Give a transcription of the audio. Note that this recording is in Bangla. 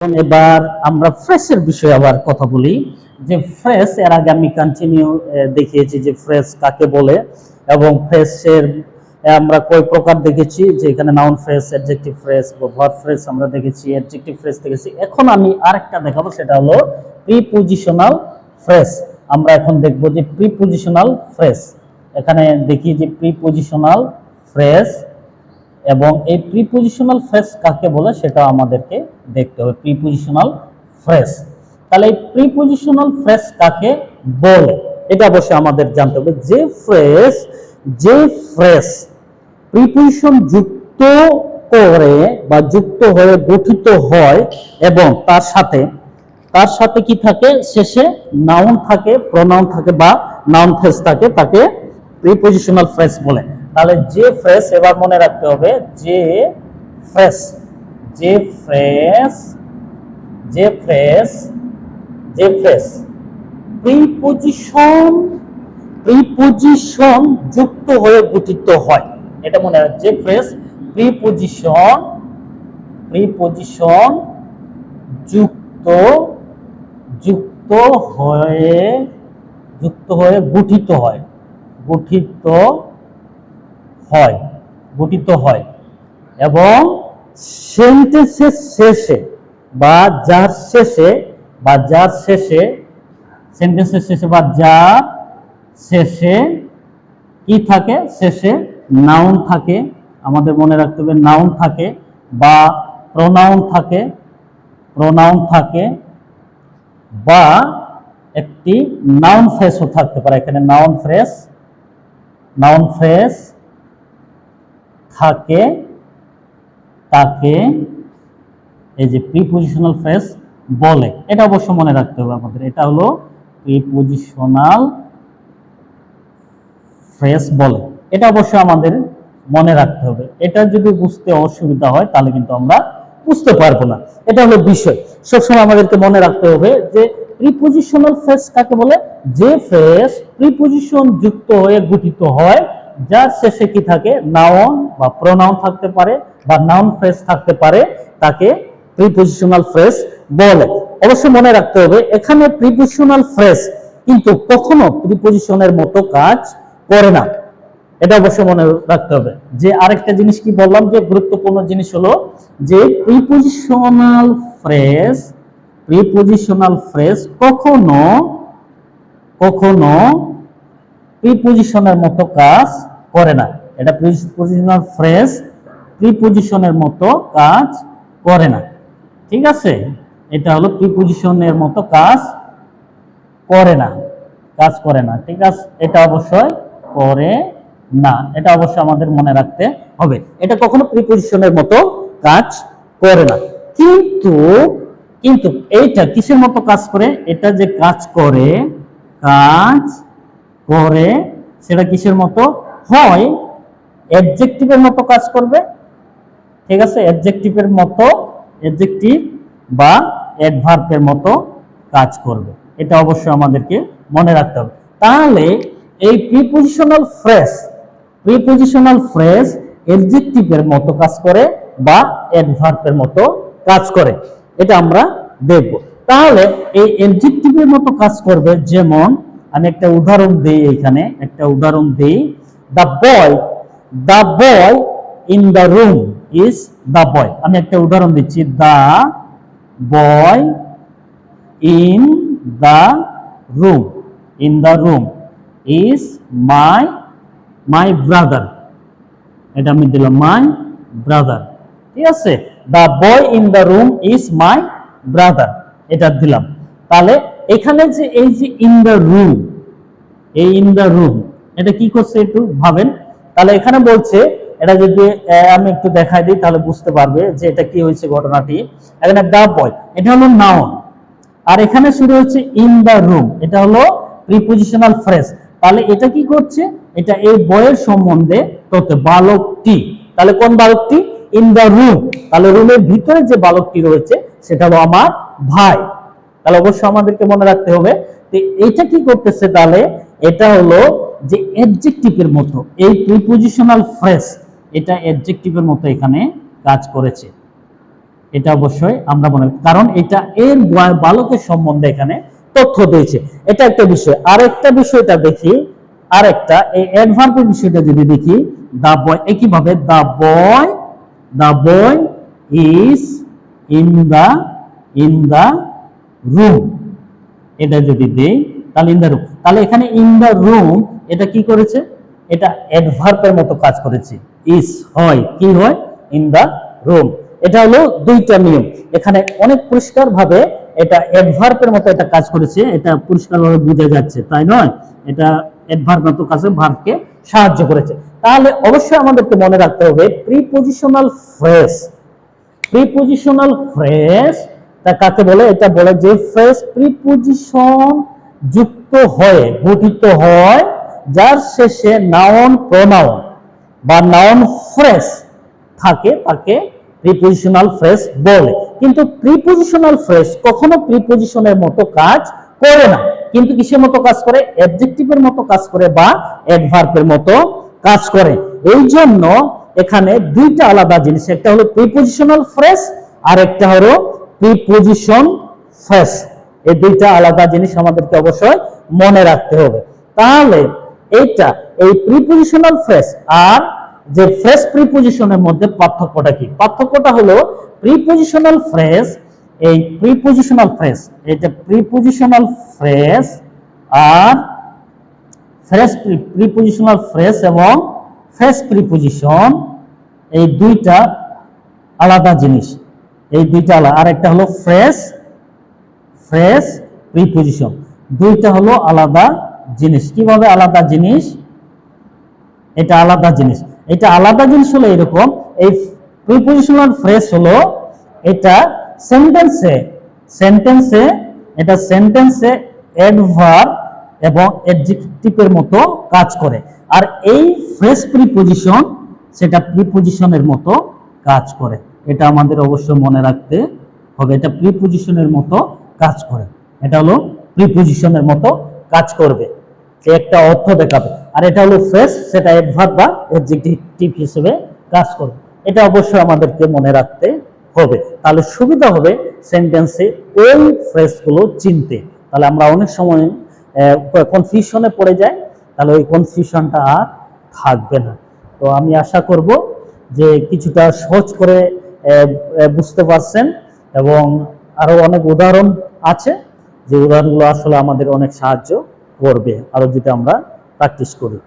এবার আমরা ফ্রেশের বিষয়ে আবার কথা বলি। যে ফ্রেশ এর আগে আমি কন্টিনিউ দেখিয়েছি যে ফ্রেশ কাকে বলে এবং ফ্রেশের আমরা কয় প্রকার দেখেছি, যে এখানে noun phrase adjective phrase verb phrase আমরা দেখেছি অ্যাডজেক্টিভ ফ্রেশ দেখেছি। এখন আমি আরেকটা দেখাবো, সেটা হলো প্রিপোজিশনাল ফ্রেশ আমরা এখন দেখব যে প্রিপোজিশনাল ফ্রেশ এখানে দেখি যে প্রিপোজিশনাল ফ্রেশ এবং এই প্রিপোজিশনাল ফ্রেশ কাকে বলে সেটা আমাদেরকে দেখতে হবে প্রিপোজিশনাল ফ্রেশ তাহলে এই প্রিপোজিশনাল ফ্রেশ কাকে বলে? এটা অবশ্যই আমাদের জানতে হবে। যে ফ্রেশ যে ফ্রেশ প্রিপোজিশন যুক্ত করে বা যুক্ত হয়ে গঠিত হয় এবং তার সাথে তার সাথে কি থাকে? শেষে নাউন থাকে প্রনাউন থাকে বা নাউন ফ্রেজ থাকে, তাকে প্রিপোজিশনাল ফ্রেজ বলে। তাহলে যে ফ্রেজ এবার মনে রাখতে হবে যে ফ্রেজ যে ফ্রেজ যে ফ্রেজ যে ফ্রেজ প্রিপোজিশন প্রিপোজিশন যুক্ত হয়ে গঠিত হয়। এটা মনে রাখ যে ফ্রেজ প্রিপোজিশন প্রিপোজিশন যুক্ত যুক্ত হয়ে যুক্ত হয়ে গঠিত হয়। গঠিত হয়, গঠিত হয় এবং সেন্টেন্সের শেষে বা যার শেষে বা যার শেষে, সেন্টেন্সের শেষে বা যার শেষে কি থাকে? শেষে নাউন থাকে, আমাদের মনে রাখতে হবে নাউন থাকে বা প্রোনাউন থাকে প্রোনাউন থাকে বা একটি নাউন ফ্রেশও থাকতে পারে। এখানে নাউন ফ্রেশ নাউন ফ্রেশ থাকে, তাকে এই যে প্রিপোজিশনাল ফ্রেশ বলে। এটা অবশ্য মনে রাখতে হবে আমাদের। এটা হলো প্রিপোজিশনাল ফ্রেশ বলে। এটা অবশ্য আমাদের মনে রাখতে হবে। এটা যদি বুঝতে অসুবিধা হয়, তাহলে কিন্তু আমরা বুঝতে পারব না। এটা হলো বিষয়। সবসময় আমাদেরকে মনে রাখতে হবে যে প্রিপোজিশনাল ফ্রেজ কাকে বলে? যে ফ্রেজ প্রিপোজিশন যুক্ত হয়ে গঠিত হয় যার শেষে কি থাকে? নাউন বা প্রোনাউন থাকতে পারে বা নাউন ফ্রেজ থাকতে পারে, তাকে প্রিপোজিশনাল ফ্রেজ বলে। অবশ্যই মনে রাখতে হবে, এখানে প্রিপোজিশনাল ফ্রেজ কিন্তু কখনো প্রিপোজিশনের মতো কাজ করে না। এটা অবশ্যই মনে রাখতে হবে। যে আরেকটা জিনিস কি বললাম, যে গুরুত্বপূর্ণ জিনিস হলো যে প্রিপোজিশনাল ফ্রেজ প্রিপোজিশনাল ফ্রেজ কখনো কখনো প্রিপোজিশনের মতো কাজ করে না। এটা প্রিপোজিশনাল ফ্রেজ প্রিপোজিশনের মতো কাজ করে না। ঠিক আছে? এটা হলো প্রিপোজিশনের মতো কাজ করে না। কাজ করে না। ঠিক আছে? এটা অবশ্যই করে না। এটা অবশ্যই আমাদের মনে রাখতে হবে। এটা কখনো প্রিপোজিশনের মতো কাজ করে না। কিন্তু কিন্তু এইটা কিসের মতো কাজ করে? এটা যে কাজ করে, কাজ করে সেটা কিসের মতো? হয় অ্যাডজেক্টিভের মতো কাজ করবে। ঠিক আছে? অ্যাডজেক্টিভের মতো অ্যাডজেক্টিভ বা অ্যাডভার্বের মতো কাজ করবে। এটা অবশ্যই আমাদেরকে মনে রাখতে হবে। তাহলে এই প্রিপোজিশনাল ফ্রেজ প্রিপোজিশনাল ফ্রেজ অ্যাডজেক্টিভের মতো কাজ করে বা অ্যাডভার্বের মতো কাজ করে। এটা আমরা দেখব। তাহলে এই অ্যাডজেক্টিভের মতো কাজ করবে যেমন আমি একটা উদাহরণ দেই এখানে, একটা উদাহরণ দেই। The boy the boy in the room is the boy আমি একটা উদাহরণ দিচ্ছি। The boy in the room in the room is my my brother এটা আমি দিলাম মাই ব্রাদার ঠিক আছে? The boy in the room is my brother এটা দিলাম। তাহলে এখানে যে এই যে ইন দ্য রুম এই ইন দ্য রুম এটা কি করছে একটু ভাবেন? তাহলে এখানে বলছে, এটা যদি আমি একটু দেখাই দিই, তাহলে বুঝতে পারবে যে এটা কি হয়েছে ঘটনাটি। এখানে দ্য বয় এটা হলো নাউন আর এখানে শুরু হচ্ছে ইন দ্য রুম এটা হলো প্রিপোজিশনাল ফ্রেজ তাহলে এটা কি করছে? এটা এই বয়ের সম্বন্ধে তথ্য, বালকটি। তাহলে কোন বালকটি? ইন দ্য রুম তাহলে রুমের ভিতরে যে বালকটি রয়েছে, সেটা হলো আমার ভাই। তাহলে অবশ্যই আমাদেরকে মনে রাখতে হবে তো এটা কি করতেছে তাহলে? এটা হলো যে অ্যাডজেক্টিভের মতো, এই প্রিপোজিশনাল ফ্রেজ এটা অ্যাডজেক্টিভের মতো এখানে কাজ করেছে। এটা অবশ্যই আমরা মনে কারণ এটা এর বালকের সম্বন্ধে এখানে তথ্য দিয়েছে। এটা একটা বিষয়। আর একটা বিষয়টা দেখি আর একটা এই অ্যাডভার্বের বিষয়টা যদি দেখি দা বয় একইভাবে the boy the boy is in the in the room এটা যদি দেই, তাহলে ইন দা রুম তাহলে এখানে ইন দা রুম এটা কি করেছে? এটা অ্যাডভার্বের মতো কাজ করেছে। ইস হয়, কি হয়? ইন দা রুম এটা হলো দুইটা নিয়ম। এখানে অনেক পরিষ্কার ভাবে এটা অ্যাডভার্বের মতো এটা কাজ করেছে। এটা পরিষ্কারভাবে বোঝা যাচ্ছে, তাই নয়? এটা অ্যাডভার্ব মতো কাজে ভার্বকে সাহায্য করেছে। তাহলে অবশ্যই আমাদেরকে মনে রাখতে হবে প্রিপোজিশনাল ফ্রেজ প্রিপোজিশনাল ফ্রেজ তা কাকে বলে? এটা বলে যে ফ্রেশ প্রিপোজিশন যুক্ত হয়ে, গঠিত হয়, যার শেষে নাউন প্রোনাউন বা নাউন ফ্রেশ থাকে, তাকে প্রিপোজিশনাল ফ্রেশ বলে। কিন্তু প্রিপোজিশনাল ফ্রেশ কখনো প্রিপোজিশনের মতো কাজ করে না। কিন্তু কিসের মতো কাজ করে? অ্যাডজেক্টিভের মতো কাজ করে বা অ্যাডভার্বের মতো কাজ করে। এই জন্য এখানে দুইটা আলাদা জিনিস, একটা হলো প্রিপোজিশনাল ফ্রেশ আর একটা হলো প্রিপোজিশন ফ্রেজ এই দুইটা আলাদা জিনিস আমাদেরকে অবশ্যই মনে রাখতে হবে। তাহলে এইটা, এই প্রিপোজিশনাল ফ্রেজ আর যে ফ্রেজ প্রিপোজিশনের মধ্যে পার্থক্যটা কি? পার্থক্যটা হলো প্রিপোজিশনাল ফ্রেজ এই প্রিপোজিশনাল ফ্রেজ এটা প্রিপোজিশনাল ফ্রেজ আর ফ্রেশ প্রিপোজিশনাল ফ্রেশ এবং ফ্রেশ প্রিপোজিশন এই দুইটা আলাদা জিনিস। এই দুইটা আলাদা। আর একটা হলো ফ্রেশ ফ্রেশ প্রিপোজিশন দুইটা হলো আলাদা জিনিস। কীভাবে আলাদা জিনিস? এটা আলাদা জিনিস। এটা আলাদা জিনিস হলো এরকম। এই প্রিপোজিশনাল ফ্রেজ হলো এটা সেন্টেন্সে সেন্টেন্সে এটা সেন্টেন্সে অ্যাডভার্ব এবং অ্যাডজেক্টিভের মতো কাজ করে। আর এই ফ্রেশ প্রিপোজিশন সেটা প্রিপোজিশনের মতো কাজ করে। এটা আমাদের অবশ্যই মনে রাখতে হবে। এটা প্রিপোজিশনের মতো কাজ করে। এটা হলো প্রিপোজিশনের মতো কাজ করবে। সে একটা অর্থ দেখাবে। আর এটা হলো ফ্রেশ সেটা অ্যাডভার্ব বা অ্যাডজেক্টিভ হিসেবে কাজ করবে। এটা অবশ্যই আমাদেরকে মনে রাখতে হবে। তাহলে সুবিধা হবে সেন্টেন্সে ওই ফ্রেজগুলো চিনতে। তাহলে আমরা অনেক সময় কনফিউশনে পড়ে যাই, তাহলে ওই কনফিউশনটা আর থাকবে না। তো আমি আশা করব যে কিছুটা সহজ করে বুঝতে পারছেন এবং আরও অনেক উদাহরণ আছে যে উদাহরণগুলো আসলে আমাদের অনেক সাহায্য করবে আরও যদি আমরা প্র্যাকটিস করি।